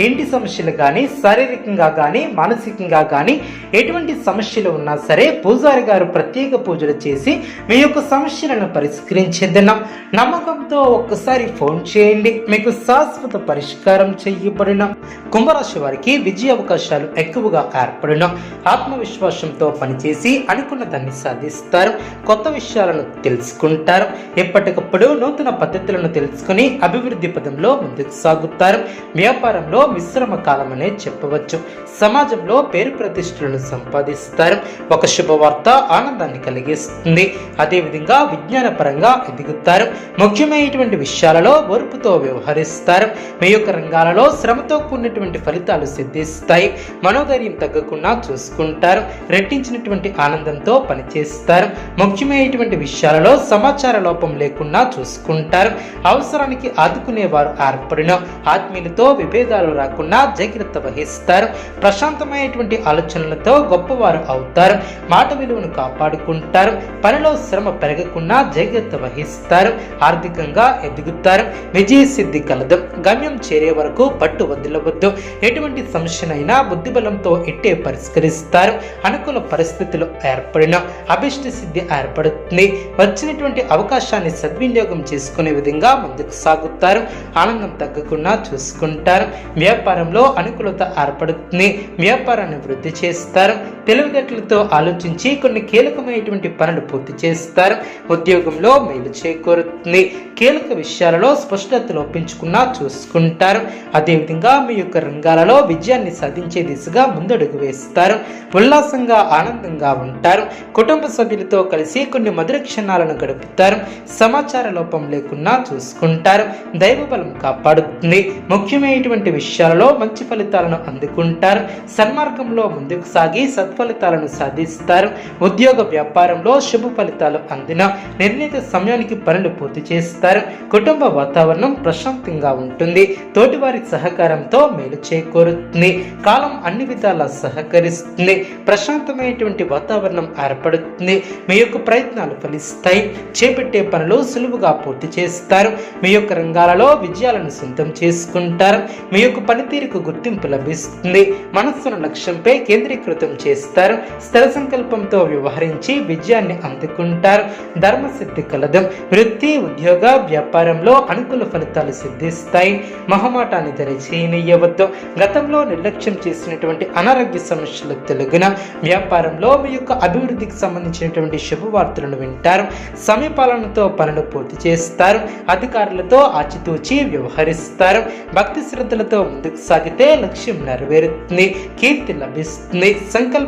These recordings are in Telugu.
ఇంటి సమస్యలు కానీ శారీరకంగా కానీ మానసికంగా కానీ ఎటువంటి సమస్యలు ఉన్నా సరే పూజారి గారు ప్రత్యేక పూజలు చేసి మీ యొక్క సమస్యలను పరిష్కరించేద్దాం. నమ్మకంతో ఒక్కసారి ఫోన్ చేయండి. మీకు శాశ్వత పరిష్కారం చేయబడిన. కుంభరాశి వారికి విజయ అవకాశాలు ఎక్కువగా ఏర్పడిన. ఆత్మవిశ్వాసంతో పనిచేసి అనుకున్న దాన్ని సాధిస్తారు. కొత్త విషయాలను తెలుసుకుంటారు. ఎప్పటికప్పుడు నూతన పద్ధతులను తెలుసుకుని అభివృద్ధి పదంలో ముందుకు సాగుతారు. వ్యాపార వ్యాపారంలో మిశ్రమ కాలం అనే చెప్పవచ్చు. సమాజంలో పేరు ప్రతిష్టలను సంపాదిస్తారు. ఒక శుభవార్త ఆనందాన్ని కలిగిస్తుంది. అదేవిధంగా విజ్ఞాన పరంగా ఎదుగుతారు. ముఖ్యమైనటువంటి విషయాలలో ఓర్పుతో వ్యవహరిస్తారు. మీ యొక్క రంగాలలో శ్రమతో కూడినటువంటి ఫలితాలు సిద్ధిస్తాయి. మనోధైర్యం తగ్గకుండా చూసుకుంటారు. రెట్టించినటువంటి ఆనందంతో పనిచేస్తారు. ముఖ్యమైనటువంటి విషయాలలో సమాచార లోపం లేకుండా చూసుకుంటారు. అవసరానికి ఆదుకునేవారు ఏర్పడిన ఆత్మీయులతో విభేదాలు రాకుండా జాగ్రత్త వహిస్తారు. ప్రశాంతమైనటువంటి ఆలోచనలతో గొప్పవారు అవుతారు. మాట విలువను కాపాడుకుంటారు. పనిలో శ్రమ పెరగకుండా జాగ్రత్త వహిస్తారు. ఆర్థికంగా ఎదుగుతారు. విజయ సిద్ధి కలదు. గమ్యం చేరే వరకు పట్టు వదిలవద్దు. ఎటువంటి సమస్యనైనా బుద్ధిబలంతో ఇట్టే పరిష్కరిస్తారు. అనుకూల పరిస్థితులు ఏర్పడిన అభిష్ట సిద్ధి ఏర్పడుతుంది. వచ్చినటువంటి అవకాశాన్ని సద్వినియోగం చేసుకునే విధంగా ముందుకు సాగుతారు. ఆనందం తగ్గకుండా చూసుకుంటారు. వ్యాపారంలో అనుకూలత ఏర్పడుతుంది. వ్యాపారాన్ని వృద్ధి చేస్తారు. తెలివితేటలతో ఆలోచించి కొన్ని కీలకమైనటువంటి పనులు పూర్తి చేస్తారు. ఉద్యోగంలో మేలు చేకూరుతుంది. కీలక విషయాలలో స్పష్టత లోపించుకున్నా చూసుకుంటారు. అదేవిధంగా మీ యొక్క రంగాలలో విజయాన్ని సాధించే దిశగా ముందడుగు వేస్తారు. ఉల్లాసంగా ఆనందంగా ఉంటారు. కుటుంబ సభ్యులతో కలిసి కొన్ని మధుర క్షణాలను గడుపుతారు. సమాచార లోపం లేకుండా చూసుకుంటారు. దైవ బలం కాపాడుతుంది. ముఖ్యమైనటువంటి విషయాలలో మంచి ఫలితాలను అందుకుంటారు. సన్మార్గంలో ముందుకు సాగి సత్ ఫలితాలను సాధిస్తారు. ఉద్యోగ వ్యాపారంలో శుభ ఫలితాలు అందిన నిర్ణీత సమయానికి పనులు పూర్తి చేస్తారు. కుటుంబ వాతావరణం ప్రశాంతంగా ఉంటుంది. తోటివారి సహకారంతో మేలు చేకూరుతుంది. కాలం అన్ని విధాలా సహకరిస్తుంది. ప్రశాంతమైనటువంటి వాతావరణం ఏర్పడుతుంది. మీ యొక్క ప్రయత్నాలు ఫలిస్తాయి. చేపట్టే పనులు సులువుగా పూర్తి చేస్తారు. మీ యొక్క రంగాలలో విజయాలను సొంతం చేసుకుంటారు. మీ యొక్క పనితీరుకు గుర్తింపు లభిస్తుంది. మనస్సును లక్ష్యంపై కేంద్రీకృతం చేస్తారు. స్థిర సంకల్పంతో వ్యవహరించి విజయాన్ని అందుకుంటారు. ధర్మసిద్ధి కలదు. వృత్తి ఉద్యోగ వ్యాపారంలో అనుకూల ఫలితాలు సిద్ధిస్తాయి. మొహమాటాన్ని దరిచేయనియవద్దు గతంలో నిర్లక్ష్యం చేసినటువంటి అనారోగ్య సమస్యలు తెలుగున వ్యాపారంలో మీ యొక్క అభివృద్ధికి సంబంధించినటువంటి శుభవార్తలను వింటారు. సమయపాలనతో పనులు పూర్తి చేస్తారు. అధికారులతో ఆచితూచి వ్యవహరిస్తారు. భక్తి శ్రద్ధలతో ముందుకు సాగితే లక్ష్యం నెరవేరుతుంది. కీర్తి లభిస్తుంది.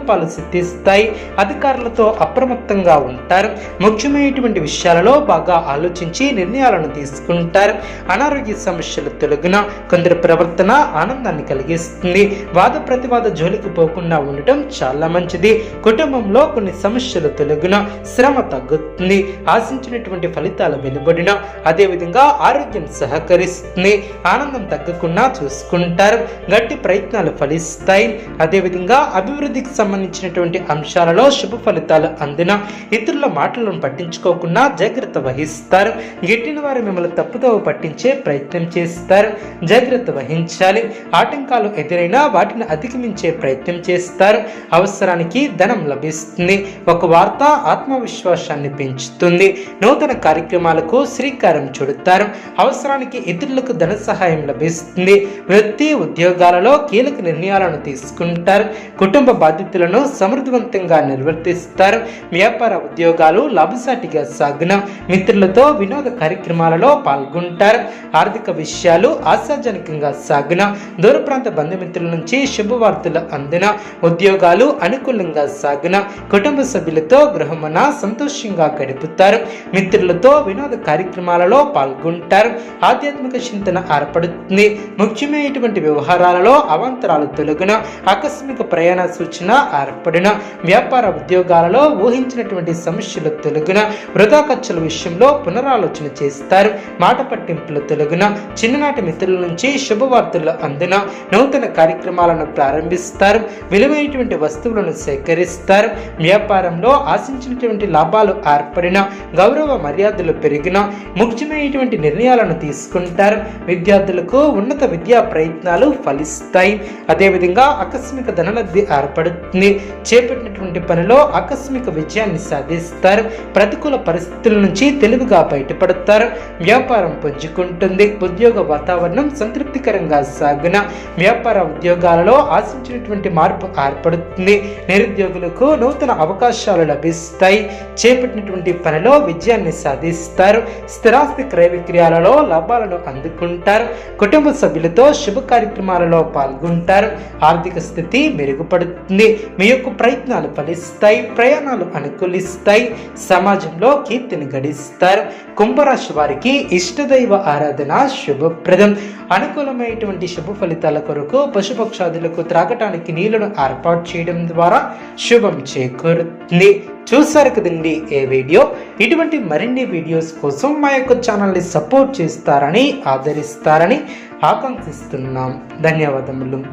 సంకల్పాలు సిద్ధిస్తాయి అధికారులతో అప్రమత్తంగా ఉంటారు. ముఖ్యమైనటువంటి విషయాలలో బాగా ఆలోచించి నిర్ణయాలను తీసుకుంటారు. అనారోగ్య సమస్యలు తొలగిన కొందరి ప్రవర్తన ఆనందాన్ని కలిగిస్తుంది. వాద ప్రతివాద జోలికి పోకుండా ఉండటం చాలా మంచిది. కుటుంబంలో కొన్ని సమస్యలు తొలగిన శ్రమ తగ్గుతుంది. ఆశించినటువంటి ఫలితాలు వెలువడిన అదేవిధంగా ఆరోగ్యం సహకరిస్తుంది. ఆనందం తగ్గకుండా చూసుకుంటారు. గట్టి ప్రయత్నాలు ఫలిస్తాయి. అదేవిధంగా అభివృద్ధికి సంబంధించినటువంటి అంశాలలో శుభ ఫలితాలు అందిన ఇతరుల మాటలను పట్టించుకోకుండా జాగ్రత్త వహిస్తారు. గిట్టిన వారు మిమ్మల్ని తప్పుదోవ పట్టించే ప్రయత్నం చేస్తారు. జాగ్రత్త వహించాలి. ఆటంకాలు ఎదురైనా వాటిని అధిగమించే ప్రయత్నం చేస్తారు. అవసరానికి ధనం లభిస్తుంది. ఒక వార్త ఆత్మవిశ్వాసాన్ని పెంచుతుంది. నూతన కార్యక్రమాలకు శ్రీకారం చుడతారు. అవసరానికి ఇతరులకు ధన సహాయం లభిస్తుంది. వృత్తి ఉద్యోగాలలో కీలక నిర్ణయాలను తీసుకుంటారు. కుటుంబ బాధ్యతలు బాధ్యతలను సమర్థవంతంగా నిర్వర్తిస్తారు. వ్యాపార ఉద్యోగాలు లాభసాటిగా సాగున మిత్రులతో వినోద కార్యక్రమాలలో పాల్గొంటారు. ఆర్థిక విషయాలు ఆశాజనకంగా సాగున దూర ప్రాంత బంధుమిత్రుల నుంచి శుభవార్తలు అందిన ఉద్యోగాలు అనుకూలంగా సాగున కుటుంబ సభ్యులతో గృహమున సంతోషంగా గడుపుతారు. మిత్రులతో వినోద కార్యక్రమాలలో పాల్గొంటారు. ఆధ్యాత్మిక చింతన ఏర్పడుతుంది. ముఖ్యమైనటువంటి వ్యవహారాలలో అవాంతరాలు తొలగిన ఆకస్మిక ప్రయాణ సూచన ఏర్పడిన వ్యాపార ఉద్యోగాలలో ఊహించినటువంటి సమస్యలు తొలగిన వృధా ఖర్చుల విషయంలో పునరాలోచన చేస్తారు. మాట పట్టింపులు తొలగిన చిన్ననాటి మిత్రుల నుంచి శుభవార్తలు అందిన నూతన కార్యక్రమాలను ప్రారంభిస్తారు. విలువైనటువంటి వస్తువులను సేకరిస్తారు. వ్యాపారంలో ఆశించినటువంటి లాభాలు ఏర్పడిన గౌరవ మర్యాదలు పెరిగిన ముఖ్యమైనటువంటి నిర్ణయాలను తీసుకుంటారు. విద్యార్థులకు ఉన్నత విద్యా ప్రయత్నాలు ఫలిస్తాయి. అదేవిధంగా ఆకస్మిక ధనలబ్ధి ఏర్పడుతుంది. చేపట్టినటువంటి పనిలో ఆకస్మిక విజయాన్ని సాధిస్తారు. ప్రతికూల పరిస్థితుల నుంచి తెలివిగా బయటపడతారు. వ్యాపారం పుంజుకుంటుంది. ఉద్యోగ వాతావరణం సంతృప్తికరంగా సాగున వ్యాపార ఉద్యోగాలలో ఆశించినటువంటి మార్పు ఏర్పడుతుంది. నిరుద్యోగులకు నూతన అవకాశాలు లభిస్తాయి. చేపట్టినటువంటి పనిలో విజయాన్ని సాధిస్తారు. స్థిరాస్తి క్రయ విక్రయాలలో లాభాలను అందుకుంటారు. కుటుంబ సభ్యులతో శుభ కార్యక్రమాలలో పాల్గొంటారు. ఆర్థిక స్థితి మెరుగుపడుతుంది. మీ యొక్క ప్రయత్నాలు ఫలిస్తాయి ప్రయాణాలు అనుకూలిస్తాయి సమాజంలో కీర్తిని గడిస్తారు. కుంభరాశి వారికి ఇష్టదైవ ఆరాధన శుభప్రదం. అనుకూలమైనటువంటి శుభ ఫలితాల కొరకు పశుపక్షాదులకు త్రాగటానికి నీళ్ళను ఏర్పాటు చేయడం ద్వారా శుభం చేకూరుతుంది. చూసారు కదండి ఏ వీడియో? ఇటువంటి మరిన్ని వీడియోస్ కోసం మా యొక్క ఛానల్ని సపోర్ట్ చేస్తారని ఆదరిస్తారని ఆకాంక్షిస్తున్నాం. ధన్యవాదములు.